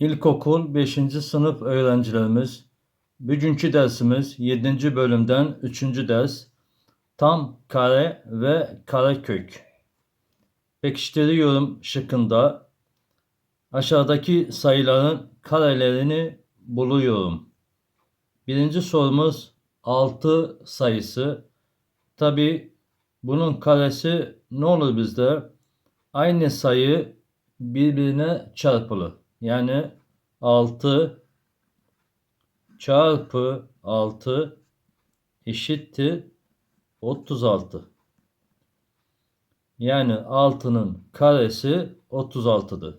İlkokul 5. sınıf öğrencilerimiz, bugünkü dersimiz 7. bölümden 3. ders tam kare ve karekök. Pekiştiriyorum şıkkında aşağıdaki sayıların karelerini buluyorum. Birinci sorumuz 6 sayısı. Tabi bunun karesi ne olur bizde? Aynı sayı birbirine çarpılı. Yani 6 çarpı 6 eşittir 36. Yani 6'nın karesi 36'dır.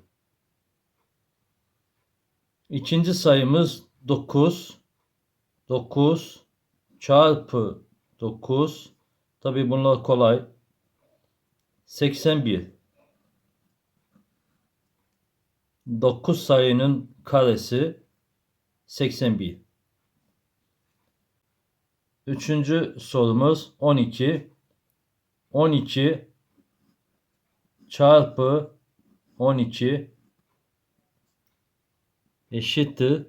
İkinci sayımız 9. 9 çarpı 9. Tabi bunlar kolay. 81. 9 sayının karesi 81. Üçüncü sorumuz 12. 12 çarpı 12 eşittir.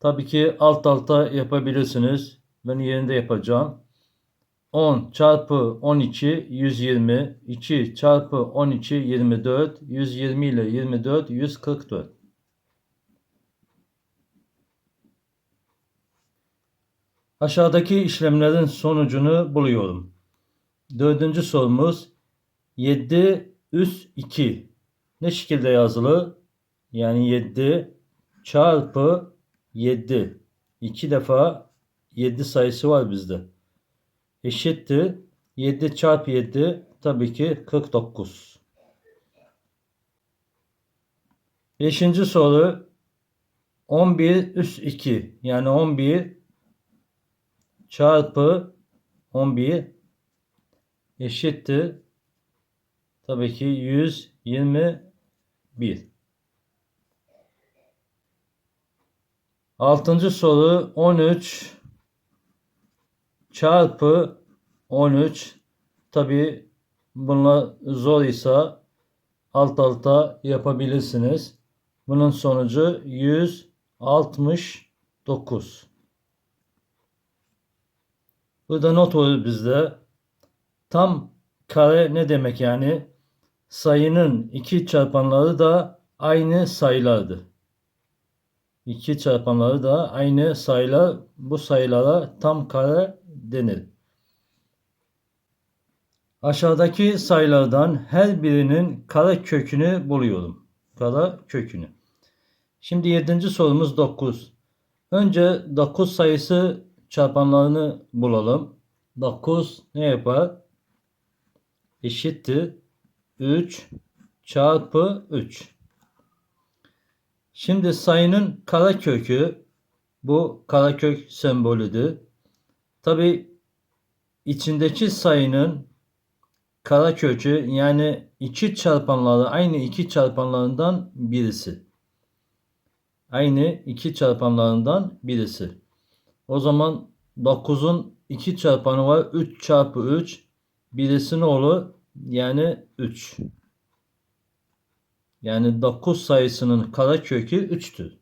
Tabii ki alt alta yapabilirsiniz. Ben yerinde yapacağım. 10 çarpı 12 120. 2 çarpı 12 24. 120 ile 24 144. Aşağıdaki işlemlerin sonucunu buluyorum. Dördüncü sorumuz 7 üst 2. Ne şekilde yazılı? Yani 7 çarpı 7. 2 defa 7 sayısı var bizde. Eşittir. 7 çarpı 7 tabii ki 49. Beşinci soru 11 üst 2 yani 11 çarpı 11 eşittir. Tabii ki 121. Altıncı soru 13 çarpı 13 tabi bunlar zor ise alt alta yapabilirsiniz. Bunun sonucu 169. Burada not olur bizde. Tam kare ne demek yani? Sayının iki çarpanları da aynı sayılardı. İki çarpanları da aynı sayılar. Bu sayılara tam kare denir. Aşağıdaki sayılardan her birinin kare kökünü buluyorum. Kare kökünü. Şimdi yedinci sorumuz 9. Önce 9 sayısı çarpanlarını bulalım. 9 ne yapar? Eşittir 3 çarpı 3. Şimdi sayının karekökü bu karekök sembolüdür. Tabi içindeki sayının karekökü yani iki çarpanları aynı iki çarpanlarından birisi. Aynı iki çarpanlarından birisi. O zaman 9'un 2 çarpanı var. 3 çarpı 3. Birisi ne olur? Yani 3. Yani 9 sayısının karekökü 3'tür.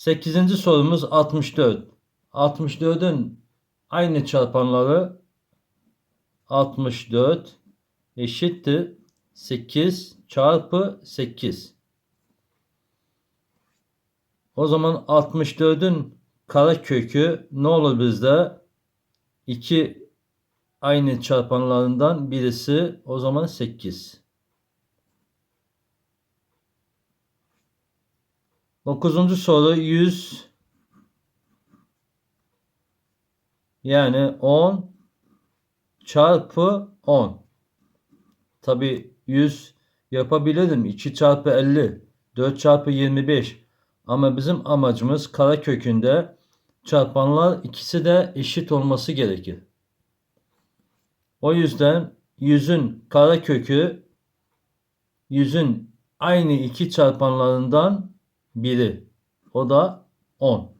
8. sorumuz 64. 64'ün aynı çarpanları 64 eşittir 8 çarpı 8. O zaman 64'ün karekökü ne olur bizde? 2 aynı çarpanlarından birisi o zaman 8. 9. soru 100 yani 10 çarpı 10. Tabi 100 yapabilirim. 2 çarpı 50, 4 çarpı 25. Ama bizim amacımız kara kökünde çarpanlar ikisi de eşit olması gerekir. O yüzden yüzün kara kökü yüzün aynı iki çarpanlarından biri. O da 10.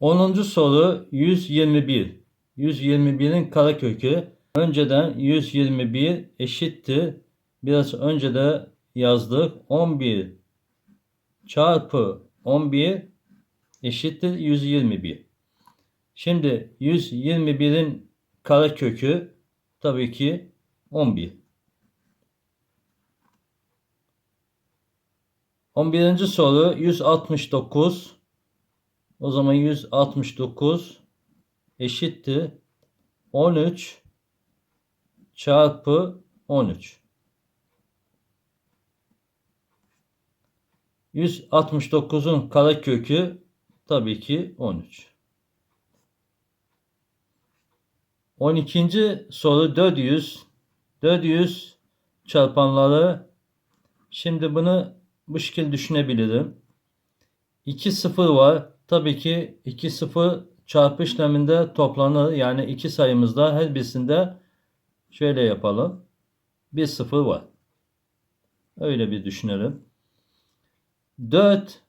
10. soru 121. 121'in karekökü Önceden 121 eşittir. Biraz önce de yazdık. 11 çarpı 11 eşittir 121. Şimdi 121'in karekökü tabii ki 11. 11. soru 169. O zaman 169 eşittir 13 çarpı 13. 169'un karekökü tabii ki 13. 12. soru 400. 400 çarpanları şimdi bunu bu şekilde düşünebilirim. 2 sıfır var. Tabii ki 2 sıfır çarpı işleminde toplanır. Yani iki sayımızda her birisinde şöyle yapalım. Bir sıfır var. Öyle bir düşünelim. 4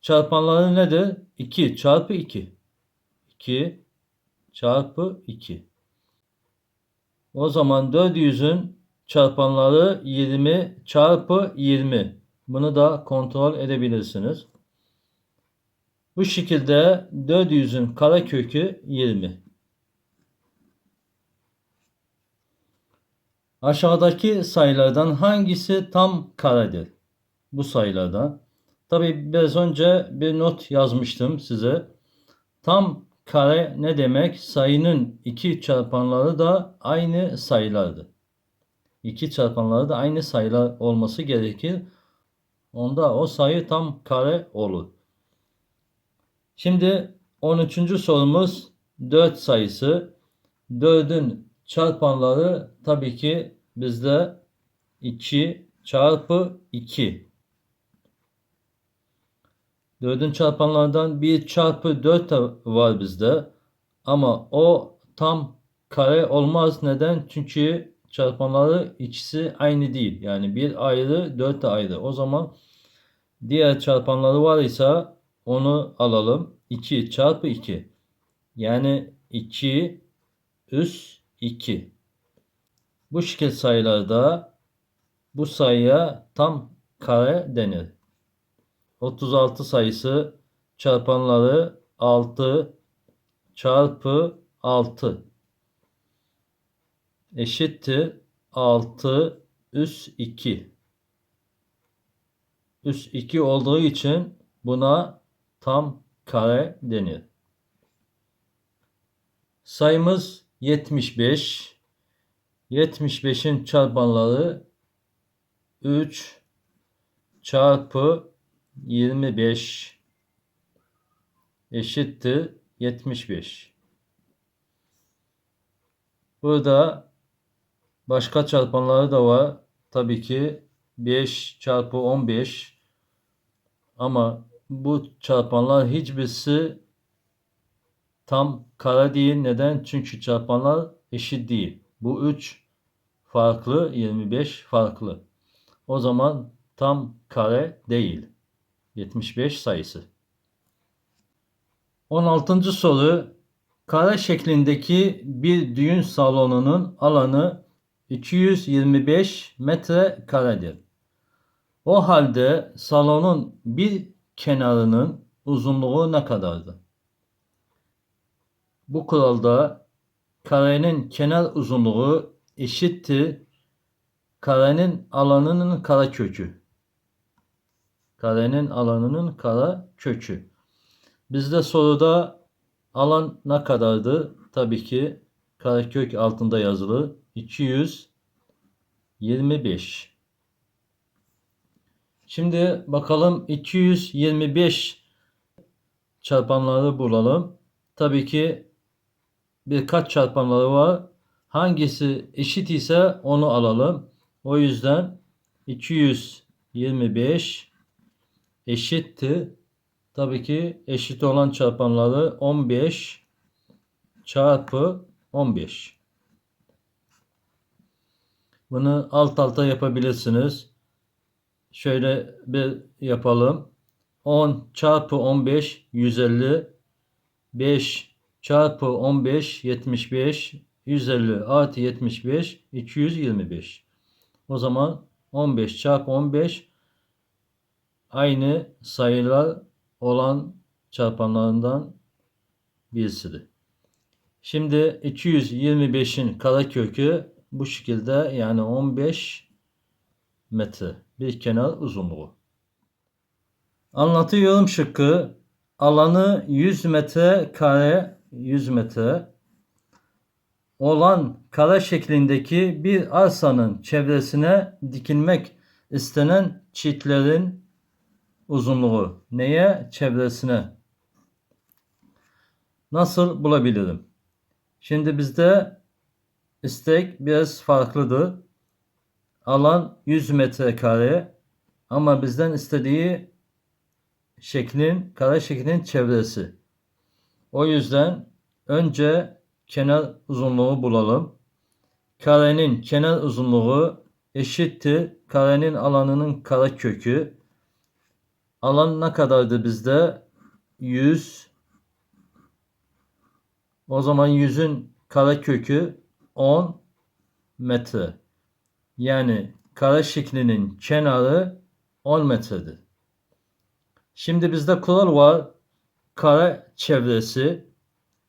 çarpanları nedir? 2 çarpı 2. 2 çarpı 2. O zaman 400'ün çarpanları 20 çarpı 20. Bunu da kontrol edebilirsiniz. Bu şekilde 400'ün karekökü 20. Aşağıdaki sayılardan hangisi tam karedir? Bu sayılardan. Tabi biraz önce bir not yazmıştım size. Tam kare ne demek? Sayının iki çarpanları da aynı sayılardır. İki çarpanları da aynı sayılar olması gerekir. Onda o sayı tam kare olur. Şimdi 13. sorumuz 4 sayısı. 4'ün çarpanları tabii ki bizde 2 çarpı 2. 4'ün çarpanlardan 1 çarpı 4 de var bizde. Ama o tam kare olmaz. Neden? Çünkü çarpanları ikisi aynı değil. Yani 1 ayrı 4 de ayrı. O zaman diğer çarpanları var ise onu alalım. 2 çarpı 2. Yani 2 üst 2. Bu şekil sayılarda bu sayıya tam kare denir. 36 sayısı çarpanları 6 çarpı 6 eşittir 6 üst 2. Üst 2 olduğu için buna tam kare denir. Sayımız 75. 75'in çarpanları 3 çarpı 25 eşittir 75. Burada başka çarpanları da var. Tabii ki 5 çarpı 15 ama bu çarpanlar hiçbirisi tam kare değil. Neden? Çünkü çarpanlar eşit değil. Bu 3 farklı, 25 farklı. O zaman tam kare değil. 75 sayısı. 16. soru kare şeklindeki bir düğün salonunun alanı 225 metre karedir. O halde salonun bir kenarının uzunluğu ne kadardı? Bu kuralda karenin kenar uzunluğu eşittir karenin alanının karekökü. Karenin alanının kara kökü. Bizde soruda alan ne kadardı? Tabii ki karekök altında yazılı 225. Şimdi bakalım 225 çarpanları bulalım. Tabii ki birkaç çarpanları var. Hangisi eşit ise onu alalım. O yüzden 225 eşittir. Tabii ki eşit olan çarpanları 15 çarpı 15. Bunu alt alta yapabilirsiniz. Şöyle bir yapalım. 10 çarpı 15 150 5 çarpı 15 75 150 artı 75 225. O zaman 15 çarpı 15 aynı sayılar olan çarpanlarından birisidir. Şimdi 225'in karekökü bu şekilde yani 15 metre bir kenar uzunluğu. Anlatıyorum şıkkı. Alanı 100 metre kare 100 metre olan kare şeklindeki bir arsanın çevresine dikilmek istenen çitlerin uzunluğu. Neye? Çevresine. Nasıl bulabilirim? Şimdi bizde istek biraz farklıdır. Alan 100 metrekare ama bizden istediği şeklin, kare şeklin çevresi. O yüzden önce kenar uzunluğu bulalım. Karenin kenar uzunluğu eşittir karenin alanının kare kökü. Alan ne kadardı bizde? 100 o zaman 100'ün kare kökü 10 metre. Yani kare şeklinin kenarı 10 metredir. Şimdi bizde kural var. Kare çevresi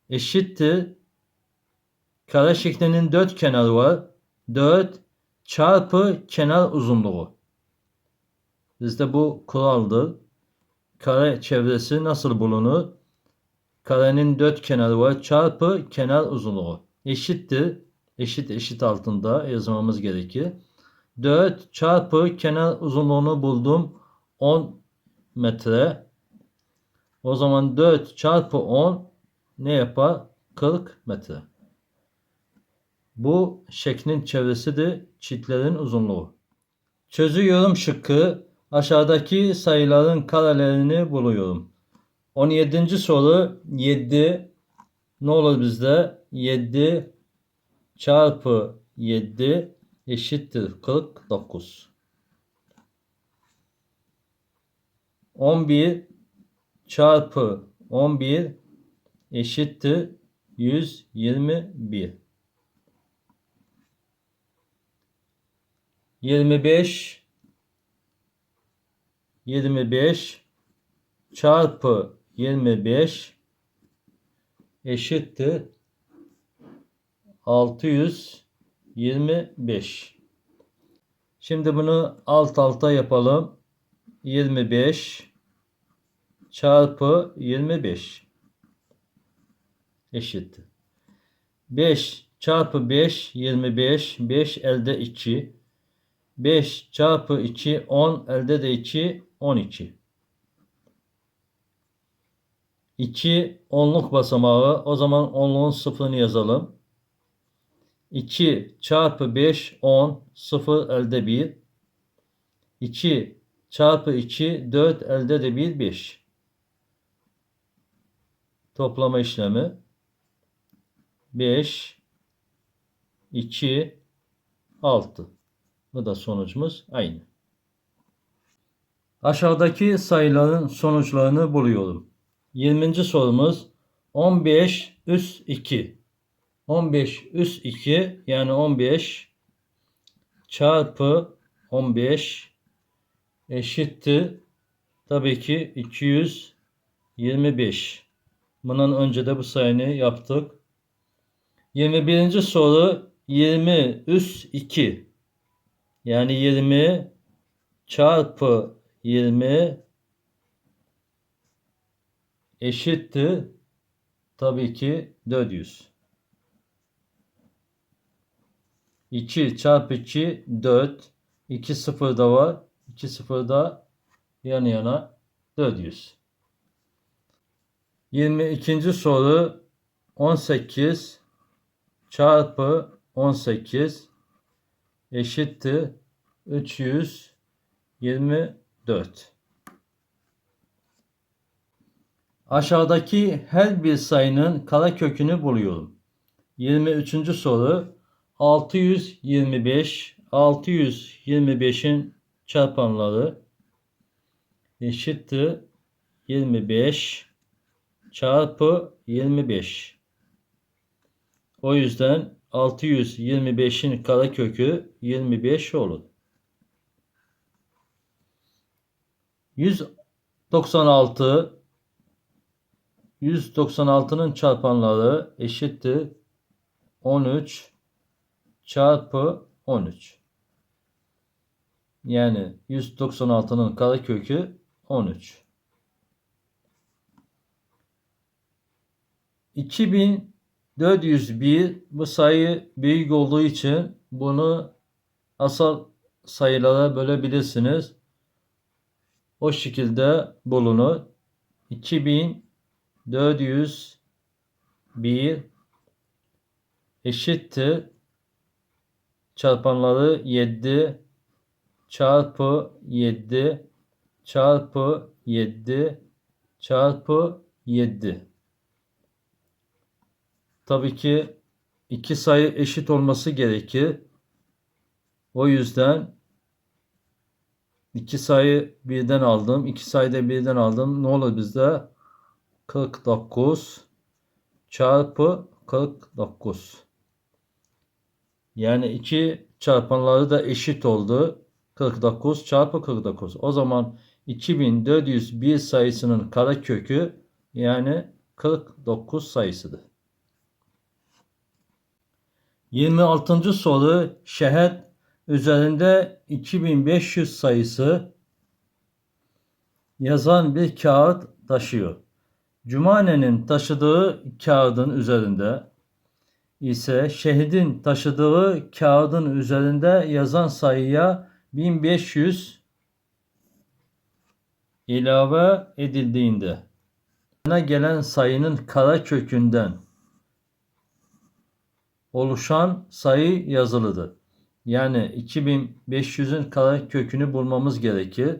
eşittir. Kare şeklinin 4 kenarı var. 4 çarpı kenar uzunluğu. Bizde bu kuraldır. Kare çevresi nasıl bulunur? Karenin dört kenarı var. Çarpı kenar uzunluğu. Eşittir. Eşit eşit altında yazmamız gerekir. 4 çarpı kenar uzunluğunu buldum. 10 metre. O zaman 4 çarpı 10 ne yapar? 40 metre. Bu şeklin çevresidir çitlerin uzunluğu. Çözüyorum şıkkı. Aşağıdaki sayıların karelerini buluyorum. 17. soru 7 ne olur bizde? 7 çarpı 7 eşittir 49. 11 çarpı 11 eşittir 121. 25 25 çarpı 25 eşittir 625. Şimdi bunu alt alta yapalım. 25 çarpı 25 eşittir. 5 çarpı 5 25 5 elde 2 5 çarpı 2 10 elde de 2 12 2 onluk basamağı. O zaman onluğun sıfırını yazalım. 2 çarpı 5 10 0 elde 1. 2 çarpı 2 4 elde de 1 5. Toplama işlemi 5 2 6. Bu da sonucumuz aynı. Aşağıdaki sayıların sonuçlarını buluyorum. 20. sorumuz 15 üst 2. 15 üst 2 yani 15 çarpı 15 eşittir tabii ki 225. Bundan önce de bu sayını yaptık. 21. soru 20 üst 2 yani 20 çarpı 20 eşittir tabii ki 400. 2 çarpı 2 4. 2 sıfır da var. 2 sıfır da yan yana 400. 22. soru 18 çarpı 18 eşittir 324. Aşağıdaki her bir sayının karekökünü buluyorum. 23. soru 625 625'in çarpanları eşittir 25 çarpı 25. O yüzden 625'in karekökü 25 olur. 196 196'nın çarpanları eşittir 13 çarpı 13. Yani 196'nın karekökü 13. 2401 bu sayı büyük olduğu için bunu asal sayılara bölebilirsiniz. O şekilde bulunur. 2401 eşittir çarpanları 7 çarpı 7 çarpı 7 çarpı 7. Tabii ki iki sayı eşit olması gerekir. O yüzden iki sayı birden aldım. iki sayı da birden aldım. Ne olur bizde? 49 çarpı 49. Yani iki çarpanları da eşit oldu. 49 çarpı 49. O zaman 2401 sayısının karekökü yani 49 sayısıdır. 26. soru şehet üzerinde 2500 sayısı yazan bir kağıt taşıyor. Cumane'nin taşıdığı kağıdın üzerinde ise şehidin taşıdığı kağıdın üzerinde yazan sayıya 1500 ilave edildiğinde gelen sayının kara kökünden oluşan sayı yazılıdır. Yani 2500'ün kara kökünü bulmamız gerekir.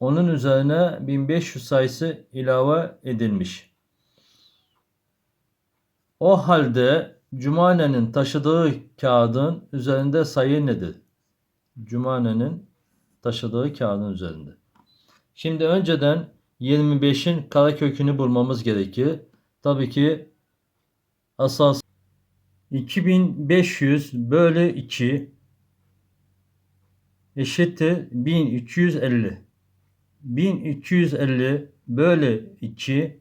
Onun üzerine 1500 sayısı ilave edilmiş. O halde Cumane'nin taşıdığı kağıdın üzerinde sayı nedir? Cumane'nin taşıdığı kağıdın üzerinde. Şimdi önceden 25'in karekökünü bulmamız gerekir. Tabii ki asas 2500 bölü 2 eşittir 1350. 1350 bölü 2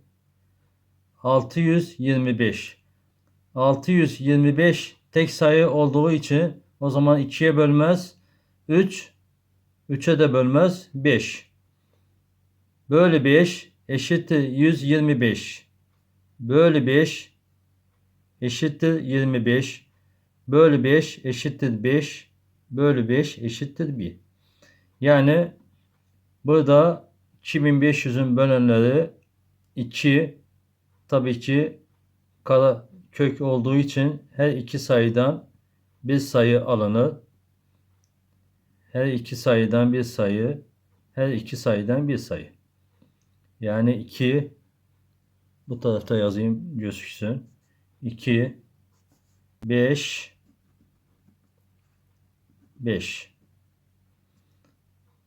625. 625 tek sayı olduğu için o zaman 2'ye bölmez. 3 3'e de bölmez. 5. Bölü 5 eşittir 125. Bölü 5 eşittir 25. Bölü 5 eşittir 5. Bölü 5 eşittir 1. Yani burada 2500'ün bölenleri 2 tabii ki kara kök olduğu için her iki sayıdan bir sayı alınır. Her iki sayıdan bir sayı, her iki sayıdan bir sayı. Yani 2 bu tarafta yazayım gözüksün. 2 5 5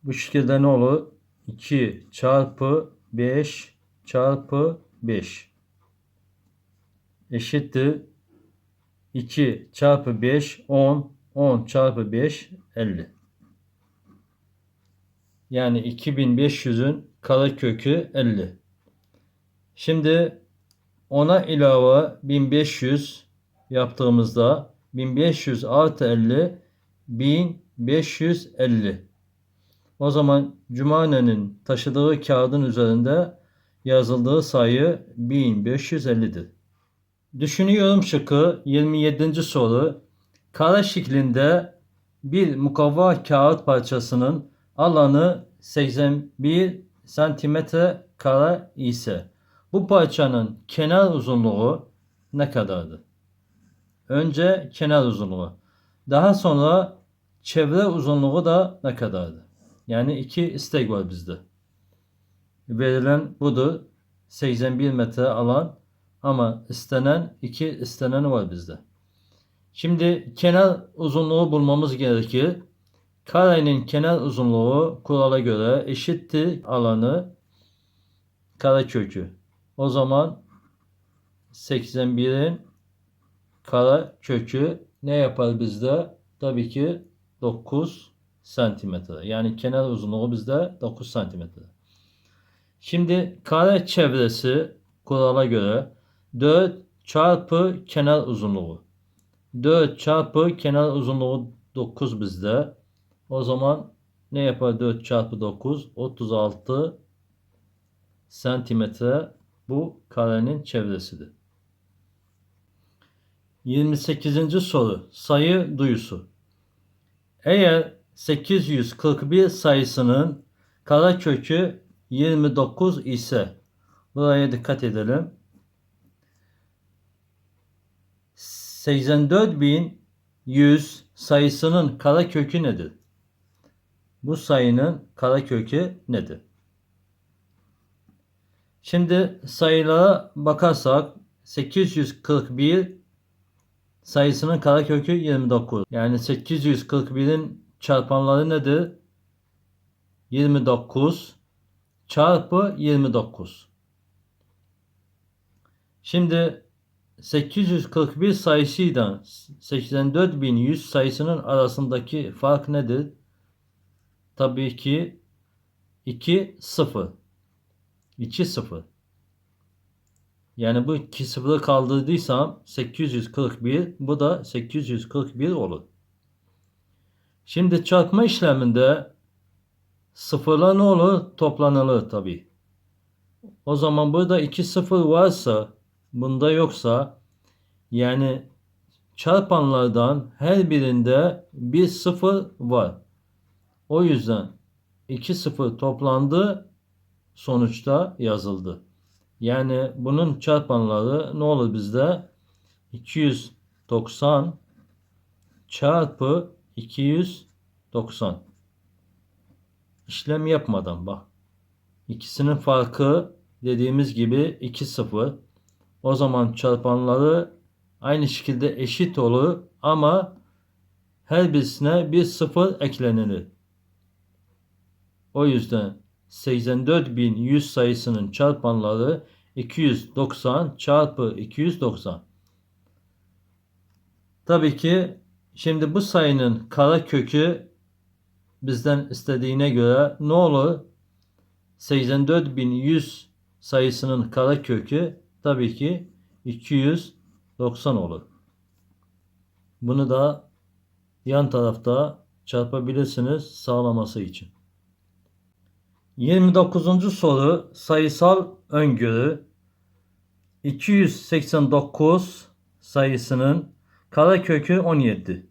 Bu şekilde ne olur? 2 çarpı 5 çarpı 5 eşittir. 2 çarpı 5 10 10 çarpı 5 50 yani 2500'ün karekökü 50 şimdi ona ilave 1500 yaptığımızda 1500 artı 50 1550 o zaman Cumane'nin taşıdığı kağıdın üzerinde yazıldığı sayı 1550'dir. Düşünüyorum şıkkı 27. soru. Kare şeklinde bir mukavva kağıt parçasının alanı 81 santimetre kare ise bu parçanın kenar uzunluğu ne kadardır? Önce kenar uzunluğu. Daha sonra çevre uzunluğu da ne kadardır? Yani iki istek var bizde. Verilen budur. 81 metre alan ama istenen iki isteneni var bizde. Şimdi kenar uzunluğu bulmamız gerekir. Karenin kenar uzunluğu kurala göre eşittir alanı kare kökü. O zaman 81'in kara kökü ne yapar bizde? Tabii ki 9 santimetre. Yani kenar uzunluğu bizde 9 santimetre. Şimdi kare çevresi kurala göre 4 çarpı kenar uzunluğu. 4 çarpı kenar uzunluğu 9 bizde. O zaman ne yapar 4 çarpı 9? 36 santimetre bu karenin çevresidir. 28. soru sayı duyusu. Eğer 841 sayısının karekökü 29 ise buraya dikkat edelim. 84.100 sayısının karekökü nedir? Bu sayının karekökü nedir? Şimdi sayılara bakarsak 841 sayısının karekökü 29. Yani 841'in çarpanları nedir? 29 çarpı 29. Şimdi 841 sayısıyla 84.100 sayısının arasındaki fark nedir? Tabii ki 2 0. 2 0. Yani bu 2 sıfırı kaldırdıysam 841 bu da 841 olur. Şimdi çarpma işleminde sıfırla ne olur? Toplanılır tabi. O zaman burada 2 sıfır varsa bunda yoksa yani çarpanlardan her birinde bir sıfır var. O yüzden 2 sıfır toplandı sonuçta yazıldı. Yani bunun çarpanları ne olur bizde? 290 çarpı 290. İşlem yapmadan bak. İkisinin farkı dediğimiz gibi 2 0. O zaman çarpanları aynı şekilde eşit olur ama her birisine bir sıfır eklenilir. O yüzden 84.100 sayısının çarpanları 290 çarpı 290. Tabii ki şimdi bu sayının kara kökü bizden istediğine göre ne olur? 84.100 sayısının kara kökü tabii ki 290 olur. Bunu da yan tarafta çarpabilirsiniz sağlaması için. 29. soru sayısal öngörü 289 sayısının karekökü 17.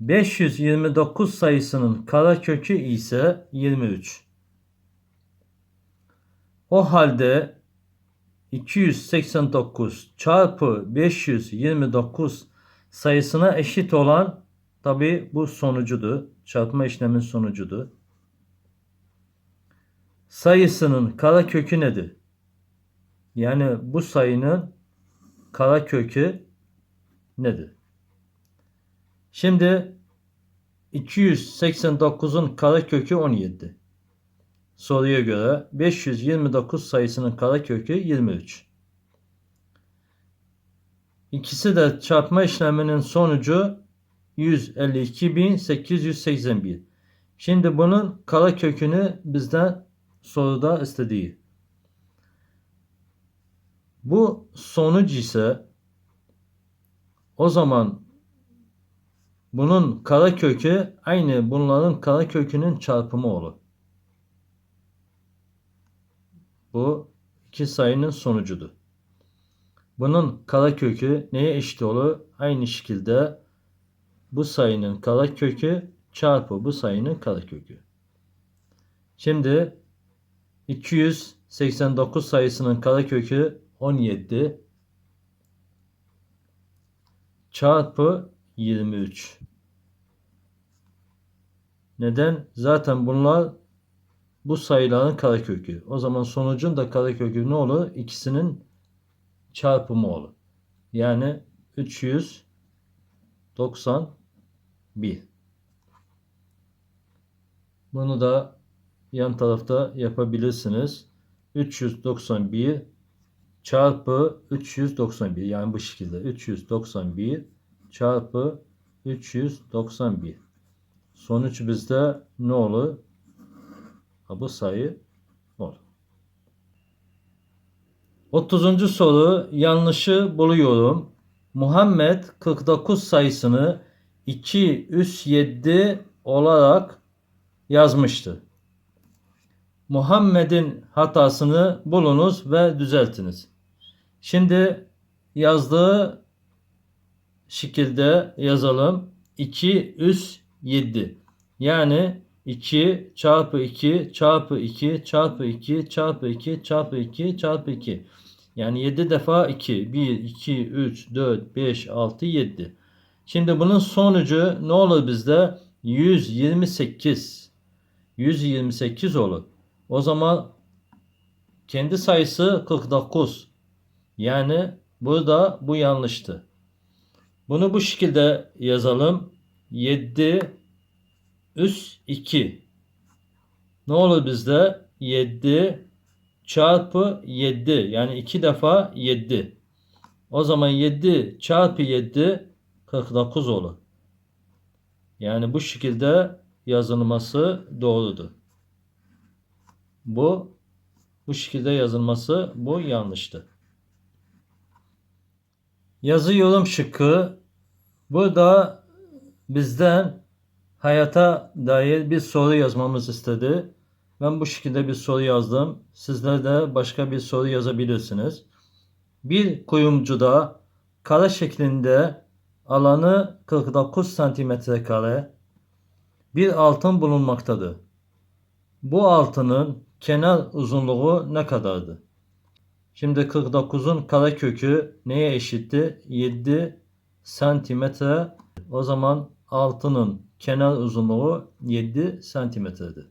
529 sayısının karekökü ise 23. O halde 289 çarpı 529 sayısına eşit olan tabi bu sonucudur. Çarpma işlemin sonucudur sayısının kara kökü nedir? Yani bu sayının kara kökü nedir? Şimdi 289'un kara kökü 17. Soruya göre 529 sayısının kara kökü 23. İkisi de çarpma işleminin sonucu 152.881. Şimdi bunun kara kökünü bizden soruda istediği. Bu sonuç ise o zaman bunun kara kökü aynı bunların kara kökünün çarpımı olur. Bu iki sayının sonucudur. Bunun kara kökü neye eşit olur? Aynı şekilde bu sayının kara kökü çarpı bu sayının kara kökü. Şimdi 289 sayısının karekökü 17 çarpı 23. Neden? Zaten bunlar bu sayıların karekökü. O zaman sonucun da karekökü ne olur? İkisinin çarpımı olur. Yani 391. Bunu da yan tarafta yapabilirsiniz. 391 çarpı 391 yani bu şekilde 391 çarpı 391 sonuç bizde ne olur? Bu sayı olur. 30. soru yanlışı buluyorum. Muhammed 49 sayısını 2 üs 7 olarak yazmıştı. Muhammed'in hatasını bulunuz ve düzeltiniz. Şimdi yazdığı şekilde yazalım. 2 üs 7. Yani 2 çarpı 2 çarpı 2 çarpı 2 çarpı 2 çarpı 2 çarpı 2. Yani 7 defa 2. 1, 2, 3, 4, 5, 6, 7. Şimdi bunun sonucu ne olur bizde? 128. 128 olur. O zaman kendi sayısı 49. Yani burada bu yanlıştı. Bunu bu şekilde yazalım. 7 üst 2. Ne olur bizde? 7 çarpı 7. Yani 2 defa 7. O zaman 7 çarpı 7 49 olur. Yani bu şekilde yazılması doğrudur. Bu bu şekilde yazılması bu yanlıştı. Yazı yorum şıkkı burada bizden hayata dair bir soru yazmamız istedi. Ben bu şekilde bir soru yazdım. Sizler de başka bir soru yazabilirsiniz. Bir kuyumcuda kare şeklinde alanı 49 santimetre kare bir altın bulunmaktadır. Bu altının kenar uzunluğu ne kadardı? Şimdi 49'un karekökü neye eşitti? 7 santimetre. O zaman altının kenar uzunluğu 7 santimetredir.